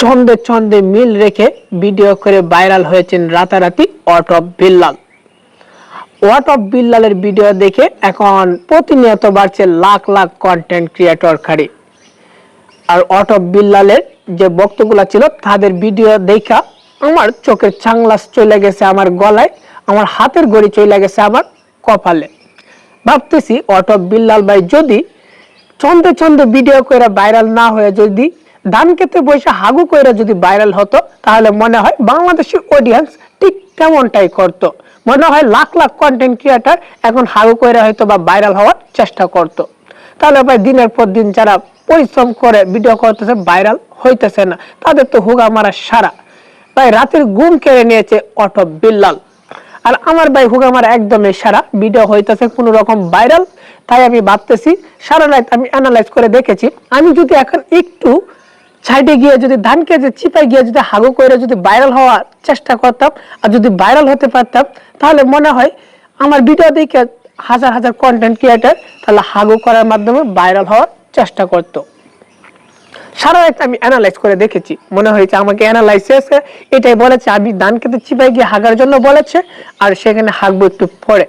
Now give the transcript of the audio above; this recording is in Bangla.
ছন্দে ছন্দে মিল রেখে ভিডিও করে ভাইরাল হয়েছেন রাতারাতি art of Billal what of বিল্লালের video দেখে এখন প্রতিনিয়ত বাড়ছে লাখ লাখ কন্টেন্ট ক্রিয়েটর খাড়ি। আর অট অফ বিল্লালের যে বক্তগুলো ছিল, তাদের ভিডিও দেখা আমার চোখের চাংলাস চলে গেছে আমার গলায়, আমার হাতের গড়ি চলে গেছে আমার কপালে। ভাবতেছি অট অফ বিল্লাল ভাই যদি চন্দে চন্দে ভিডিও করে ভাইরাল না হয়ে যদি ধান খেতে বসে হাগু করে যদি ভাইরাল হতো, তাহলে মনে হয় বাংলাদেশের অডিয়েন্স ঠিক তেমনটাই করতো। মনে হয় লাখ লাখ কন্টেন্ট ক্রিয়েটার এখন হাগু করে হয়তো বা ভাইরাল হওয়ার চেষ্টা করতো। তাহলে ভাই দিনের পর দিন যারা পরিশ্রম করে ভিডিও করতেছে ভাইরাল হইতেছে না। তাদের তো হুগা মারা সারা। ভাই রাতের ঘুম কেড়ে নিয়েছে অটো বিল্লাল। আর আমার ভাই হুগা মারা একদমই সারা। ভিডিও হইতেছে কোনো রকম ভাইরাল তাই আমি ভাবতেছি, সারা রাত আমি অ্যানালাইজ করে দেখেছি। আমি যদি এখন একটু সাইডে গিয়ে যদি ধান কেজে চিপাই গিয়ে যদি হাগু করে যদি ভাইরাল হওয়ার চেষ্টা করতাম আর যদি ভাইরাল হতে পারতাম, তাহলে মনে হয় আমার ভিডিও দেখে হাজার হাজার কন্টেন্ট ক্রিয়েটার তাহলে হাগু করার মাধ্যমে ভাইরাল হওয়ার চেষ্টা করতো। সারা একটা আমি অ্যানালাইজ করে দেখেছি। মনে হয়েছে আমাকে অ্যানালাইসিস এটাই বলেছে, আমি ধান খেতে চিপাই গিয়ে হাগার জন্য বলেছে, আর সেখানে হাগবো একটু পরে।